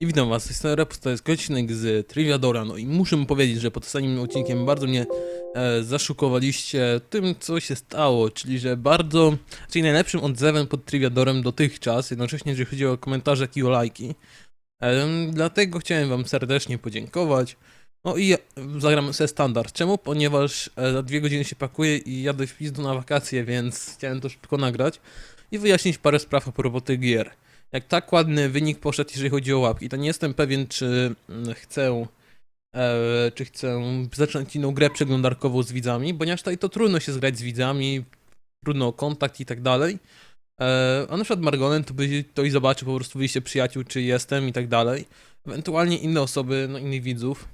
I witam was, jestem Repus, to jest odcinek z Triviadora, no i muszę mu powiedzieć, że pod ostatnim odcinkiem bardzo mnie e, zaszokowaliście tym, co się stało, czyli że bardzo, czyli najlepszym odzewem pod Triviadorem dotychczas, jednocześnie jeżeli chodzi o komentarze, i o lajki. E, dlatego chciałem wam serdecznie podziękować. No i zagram sobie standard. Czemu? Ponieważ e, za dwie godziny się pakuję i jadę w pizdu na wakacje, więc chciałem to szybko nagrać i wyjaśnić parę spraw a propos tych gier jak tak ładny wynik poszedł, jeżeli chodzi o łapki, to nie jestem pewien, czy mm, chcę, e, czy chcę zacząć inną grę przeglądarkową z widzami, ponieważ tutaj to trudno się zgrać z widzami, trudno o kontakt i tak dalej. E, a na przykład Margonen to, by, to i zobaczy po prostu wyjście przyjaciół, czy jestem i tak dalej. Ewentualnie inne osoby, no innych widzów.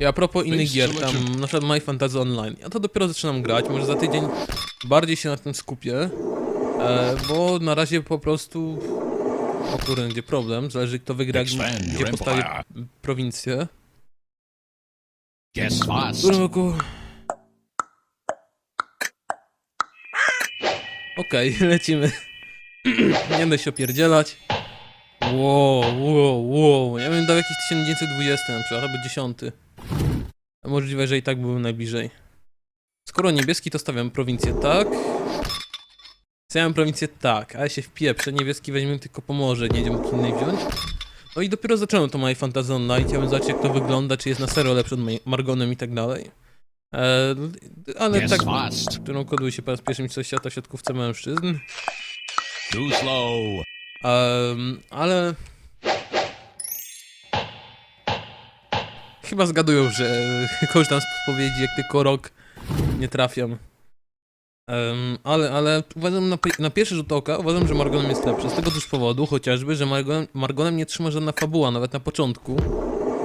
I a propos innych gier, tam na przykład My Fantasy Online. Ja to dopiero zaczynam grać, może za tydzień bardziej się na tym skupię. E, bo na razie po prostu. O kurde, będzie problem. Zależy kto wygra, gdzie postawi prowincję. Którym roku. Okej, lecimy. Nie będę się opierdzielać. Wow, wow, wow. Ja bym dał jakiś 1920 na przykład, albo 10. A Możliwe, że i tak byłem najbliżej. Skoro niebieski, to stawiam prowincję tak. Stawiam prowincję tak, ale się wpieprzę. Niebieski weźmiemy tylko pomoże, nie będzie mógł innej wziąć. No i dopiero zacząłem to My Fantasy Online, chciałbym zobaczyć jak to wygląda, czy jest na serio lepszy od Ma- Margonem i tak dalej. E, ale Guess tak, fast. którą koduje się po raz pierwszy mistrzostw świata w siatkówce mężczyzn. Too slow. Ale... Chyba zgadują, że korzystam z podpowiedzi, jak tylko rok nie trafiam. Em, ale, ale uważam na, na pierwszy rzut oka, uważam, że Margonem jest lepszy. Z tego też powodu, chociażby, że Margonem, Margonem nie trzyma żadna fabuła, nawet na początku.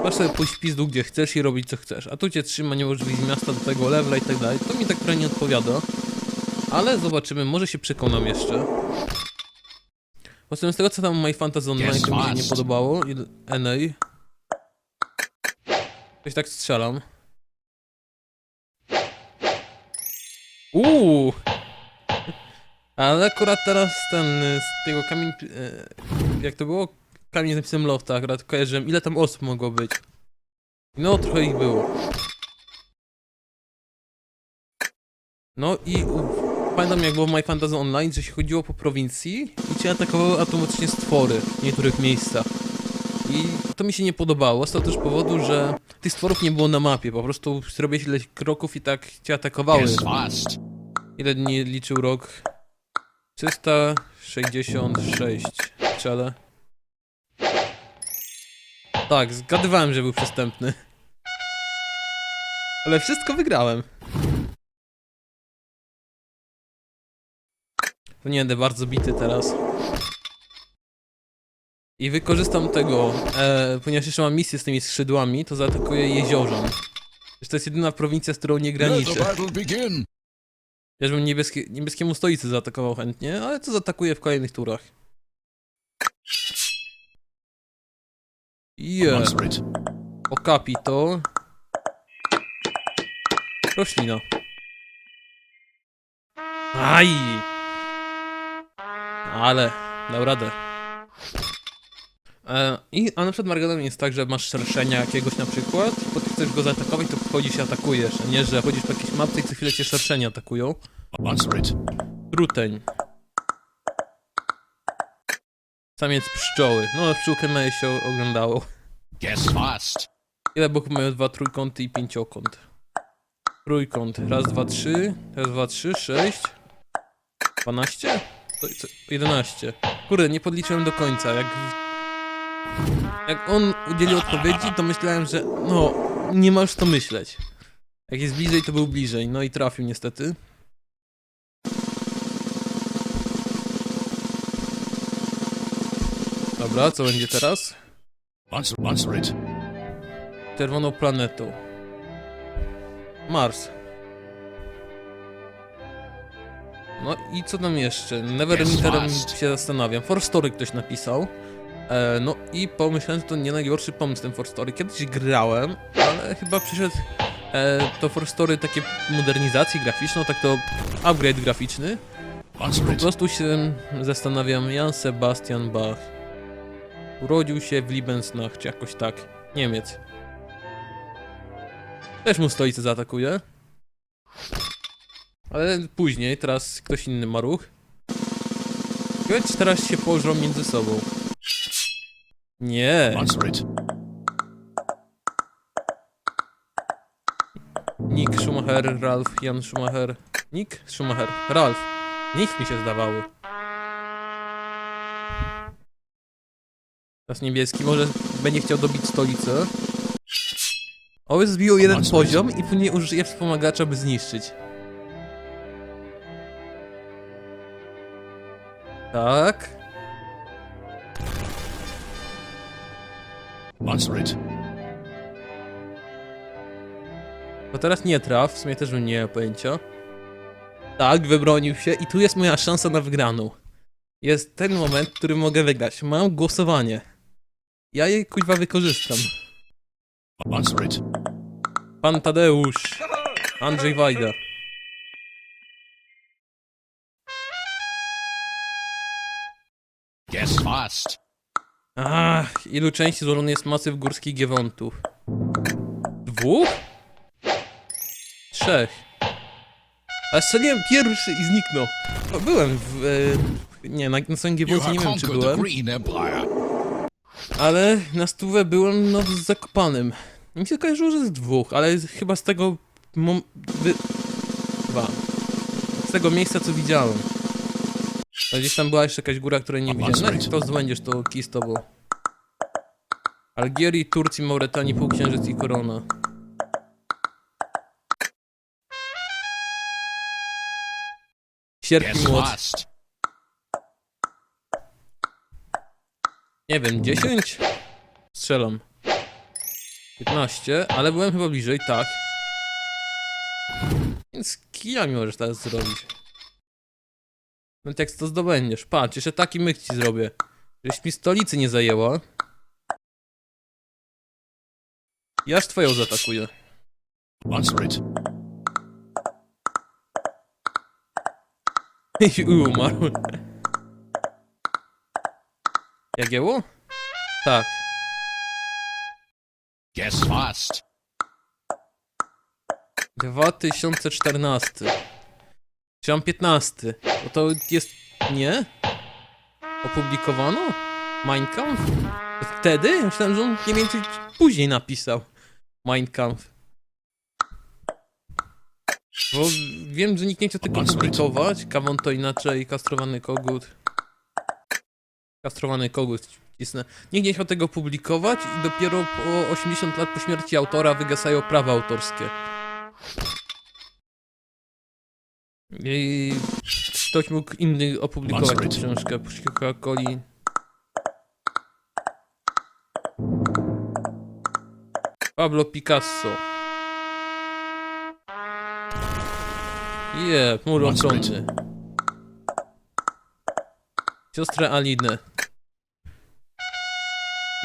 Masz sobie pójść w pizdu gdzie chcesz i robić co chcesz. A tu cię trzyma, nie możesz wyjść z miasta do tego levela i tak dalej. To mi tak trochę nie odpowiada. Ale zobaczymy, może się przekonam jeszcze. Poza z tego co tam My Fantasy Online to mi się nie podobało. NA. Coś tak strzelam. Uuu! Ale akurat teraz ten y, z tego kamień. y, Jak to było? Kamień z napisem Lofta, akurat kojarzyłem ile tam osób mogło być. No trochę ich było. No i pamiętam jak było w My Fantasy Online, że się chodziło po prowincji i cię atakowały automatycznie stwory w niektórych miejscach. I to mi się nie podobało, z tego też powodu, że tych stworów nie było na mapie, po prostu zrobiłeś ileś kroków i tak cię atakowały. Ile dni liczył rok? 366 czele. Tak, zgadywałem, że był przestępny. Ale wszystko wygrałem. To nie będę bardzo bity teraz. I wykorzystam tego, e, ponieważ jeszcze mam misję z tymi skrzydłami, to zaatakuję jeziorzan. To jest jedyna prowincja, z którą nie graniczę. Ja bym niebieskie, niebieskiemu stolicy zaatakował chętnie, ale to zaatakuje w kolejnych turach. Yeah. Okapi to... Roślina. Aj! Ale, dał radę. E, I, a na przykład Marganem jest tak, że masz szerszenia jakiegoś na przykład, to ty chcesz go zaatakować, to wchodzisz i atakujesz, a nie, że chodzisz po jakiejś mapce i co chwilę cię szerszenia atakują. Truteń. Samiec pszczoły. No, pszczółkę moje się oglądało. Guess fast. Ile boków mają dwa trójkąty i pięciokąt? Trójkąt. Raz, dwa, trzy. Raz, dwa, trzy, sześć. Dwanaście? Jedenaście. Kurde, nie podliczyłem do końca. Jak, jak on udzielił odpowiedzi, to myślałem, że no, nie ma już co myśleć. Jak jest bliżej, to był bliżej. No i trafił niestety. Dobra, co będzie teraz? Czerwoną planetą. Mars. No i co tam jeszcze? Neverwinterem się zastanawiam. For Story ktoś napisał. E, no i pomyślałem, że to nie najgorszy pomysł ten For Story. Kiedyś grałem, ale chyba przyszedł e, to For Story takie modernizacji graficzną, tak to upgrade graficzny. Po prostu się zastanawiam, Jan Sebastian Bach. Urodził się w Liebenznach, czy jakoś tak. Niemiec. Też mu stolicę zaatakuje. Ale później, teraz ktoś inny ma ruch. Czy teraz się położą między sobą. Nie. Nick Schumacher, Ralf, Jan Schumacher. Nick Schumacher, Ralf. Nick mi się zdawały. Teraz niebieski może będzie chciał dobić stolicę. Oły zbił jeden poziom i później użyje wspomagacza, by zniszczyć. Tak. Answer it. To teraz nie traf, w sumie też bym nie miał pojęcia. Tak, wybronił się i tu jest moja szansa na wygraną. Jest ten moment, w którym mogę wygrać. Mam głosowanie. Ja je kuźwa wykorzystam. Answer it. Pan Tadeusz. Andrzej Wajda. Guess fast. Ach, ilu części złożony jest masyw górskich Giewontów? Dwóch? Trzech. A strzeliłem pierwszy i zniknął. O, byłem w... E, nie, na, na samym Giewoncie nie wiem czy byłem. Ale na stówę byłem no z Zakopanym. Mi się kojarzyło, że z dwóch, ale chyba z tego... Mom... Wy... Dwa. Z tego miejsca, co widziałem. A Gdzieś tam była jeszcze jakaś góra, której nie widziałem. No to zdobędziesz, to kij z tobą. Algierii, Turcji, Mauretanii, Półksiężyc i Korona. Sierp i młot. Nie wiem, 10? Strzelam. 15, ale byłem chyba bliżej, tak. Więc kijami możesz teraz zrobić. No jak to zdobędziesz? Patrz, jeszcze taki myk ci zrobię. Żeś mi stolicy nie zajęła. Ja aż twoją zaatakuję. Answer it. I umarł. Jagiełło? Tak. Guess fast. 2014. Czy mam 15? Bo to jest... Nie? Opublikowano? Mein Kampf? To Wtedy? Myślałem, że on mniej więcej później napisał. Mein Kampf. Bo wiem, że nikt nie chciał tego publikować. Kawon to inaczej, kastrowany kogut. Kastrowany kogut, cisnę. Nikt nie chciał tego publikować i dopiero po 80 lat po śmierci autora wygasają prawa autorskie. I ktoś mógł inny opublikować tę książkę. Przy Coca-Coli. Pablo Picasso. Je, mur Manfred. ochronny. Siostrę Alinę.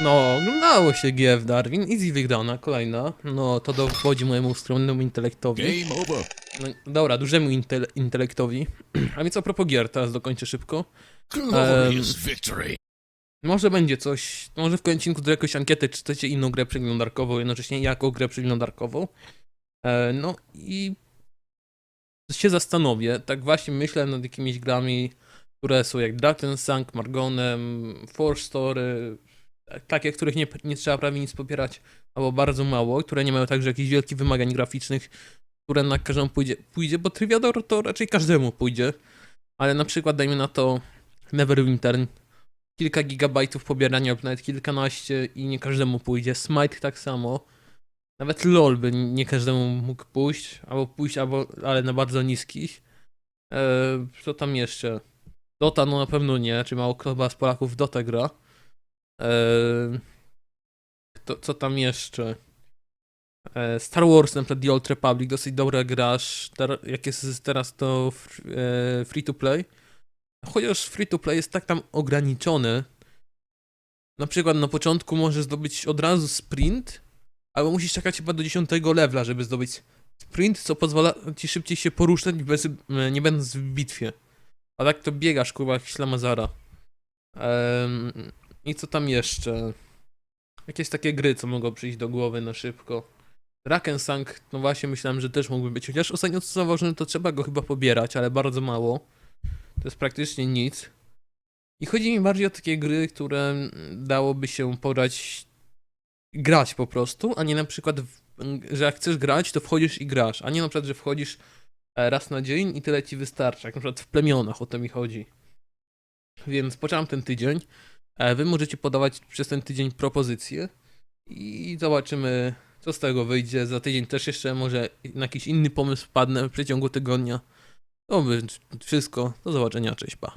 No, oglądało się GF Darwin. Easy wygrana, kolejna. No, to dowodzi mojemu skromnemu intelektowi. Game over. No, dobra, dużemu intele intelektowi. A więc a propos gier, teraz dokończę szybko. Victory. Może będzie coś, może w końcu zrobię jakąś ankietę, czy chcecie inną grę przeglądarkową, jednocześnie jaką grę przeglądarkową. E, no i się zastanowię, tak właśnie myślę nad jakimiś grami, które są jak Drakensang, Margonem, Forge Story, takie, których nie, nie trzeba prawie nic popierać, albo bardzo mało, które nie mają także jakichś wielkich wymagań graficznych, które na każdemu pójdzie, pójdzie bo Triviador to raczej każdemu pójdzie, ale na przykład dajmy na to Neverwinter, kilka gigabajtów pobierania lub nawet kilkanaście i nie każdemu pójdzie. Smite tak samo. Nawet LOL by nie każdemu mógł pójść, albo pójść, albo, ale na bardzo niskich. Eee, co tam jeszcze? Dota no na pewno nie, czy mało kto z Polaków w Dota gra. Eee, kto, co tam jeszcze? Eee, Star Wars na przykład The Old Republic, dosyć dobra gra, ter- jak jest teraz to eee, free to play. Chociaż free to play jest tak tam ograniczony. Na przykład na początku możesz zdobyć od razu sprint, albo musisz czekać chyba do 10 levela, żeby zdobyć sprint, co pozwala ci szybciej się poruszać, bez, e, nie będąc w bitwie. A tak to biegasz, kurwa, jak ślamazara. I co tam jeszcze? Jakieś takie gry, co mogą przyjść do głowy na szybko. Rakensank, no właśnie myślałem, że też mógłby być. Chociaż ostatnio zauważyłem, to trzeba go chyba pobierać, ale bardzo mało. To jest praktycznie nic. I chodzi mi bardziej o takie gry, które mm, dałoby się podać grać po prostu, a nie na przykład, że jak chcesz grać, to wchodzisz i grasz, a nie na przykład, że wchodzisz e, raz na dzień i tyle ci wystarcza, jak na przykład w plemionach o to mi chodzi. Więc poczekam ten tydzień. E, Wy możecie podawać przez ten tydzień propozycje i zobaczymy, co z tego wyjdzie. Za tydzień też jeszcze może na jakiś inny pomysł wpadnę w przeciągu tygodnia. To by wszystko. Do zobaczenia, cześć, pa.